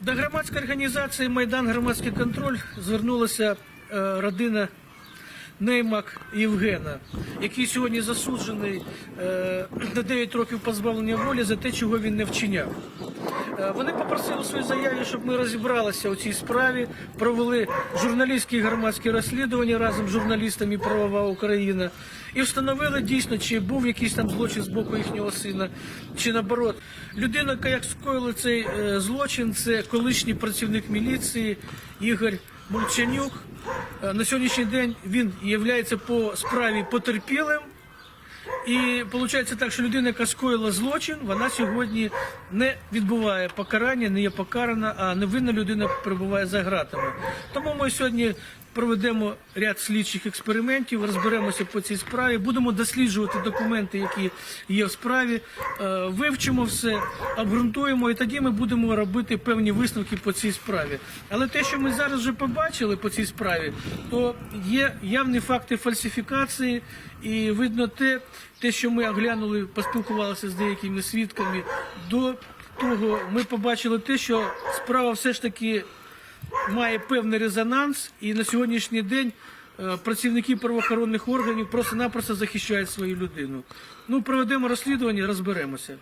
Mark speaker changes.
Speaker 1: До громадської організації Майдан Громадський контроль звернулася е, родина Неймак Євгена, який сьогодні засуджений е, на 9 років позбавлення волі за те, чого він не вчиняв. Е, Вони попросили у своїй заяві, щоб ми розібралися у цій справі, провели журналістські і громадські розслідування разом з журналістами Правова Україна і встановили дійсно, чи був якийсь там злочин з боку їхнього сина, чи наоборот. Людина, яка як скоїла цей е, злочин, це колишній працівник міліції Ігор Мульчанюк. Е, На сьогоднішній день він є по справі потерпілим. І виходить так, що людина, яка скоїла злочин, вона сьогодні не відбуває покарання, не є покарана, а невинна людина перебуває за ґратами. Тому ми сьогодні проведемо ряд слідчих експериментів, розберемося по цій справі, будемо досліджувати документи, які є в справі, е, вивчимо все, обґрунтуємо, і тоді ми будемо робити певні висновки по цій справі. Але те, що ми зараз вже побачили по цій справі, то є явні факти фальсифікації, і видно те, те, що ми оглянули, поспілкувалися з деякими свідками. До того ми побачили те, що справа все ж таки має певний резонанс, і на сьогоднішній день е, працівники правоохоронних органів просто-напросто захищають свою людину. Ну, проведемо розслідування, розберемося.